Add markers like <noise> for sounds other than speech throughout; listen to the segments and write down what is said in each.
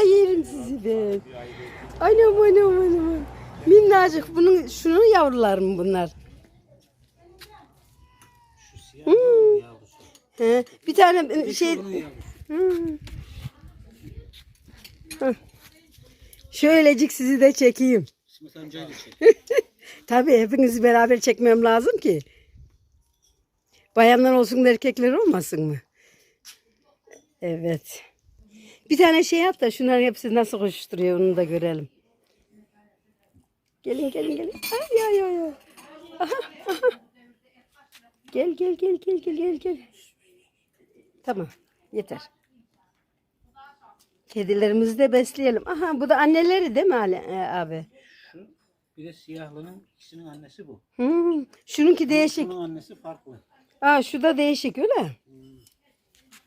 Vallahi yerim sizi ben. Anam anam anam. Minnacık bunun şunun yavruları mı bunlar? Şu siyah hmm. yavrusu. He, bir tane Bir şey. Hmm. Şöylecik sizi de çekeyim. İsmet amcayı da çek. <laughs> Tabii hepinizi beraber çekmem lazım ki. Bayanlar olsun da erkekler olmasın mı? Evet. Bir tane şey yap da şunların hepsi nasıl koşturuyor onu da görelim. Gelin gelin gelin. Ay ay ay. ay. Aha, aha. Gel gel gel gel gel gel gel. Tamam yeter. Kedilerimizi de besleyelim. Aha bu da anneleri değil mi Ali, e, abi? Şu bir de siyahlının ikisinin annesi bu. Hmm, şununki değişik. Bunun annesi farklı. Aa şu da değişik öyle.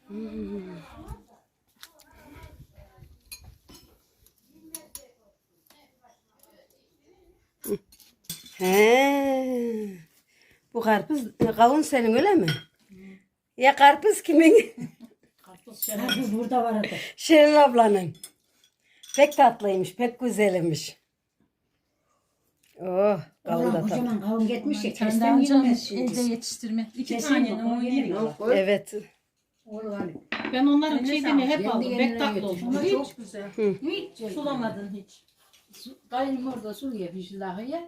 Hmm. He. Bu karpuz kavun senin öyle mi? Ya karpuz kimin? Karpuz burada vardı. Şirin ablanın. Pek tatlıymış, pek güzelmiş. Oh, kavun da tatlı. kocaman kavun gitmiş ya. Kendi Kesten amcam yenmez şimdi. evde yetiştirme. İki Kesin tane babam o yemiyor. yiyor. Evet. Ben onların çiğdini hep Kendi aldım. yerine Pek tatlı oldu. Ama Hiç çok güzel. Hiç. Sulamadın hiç. قايل المرضى سوريا في جلاهية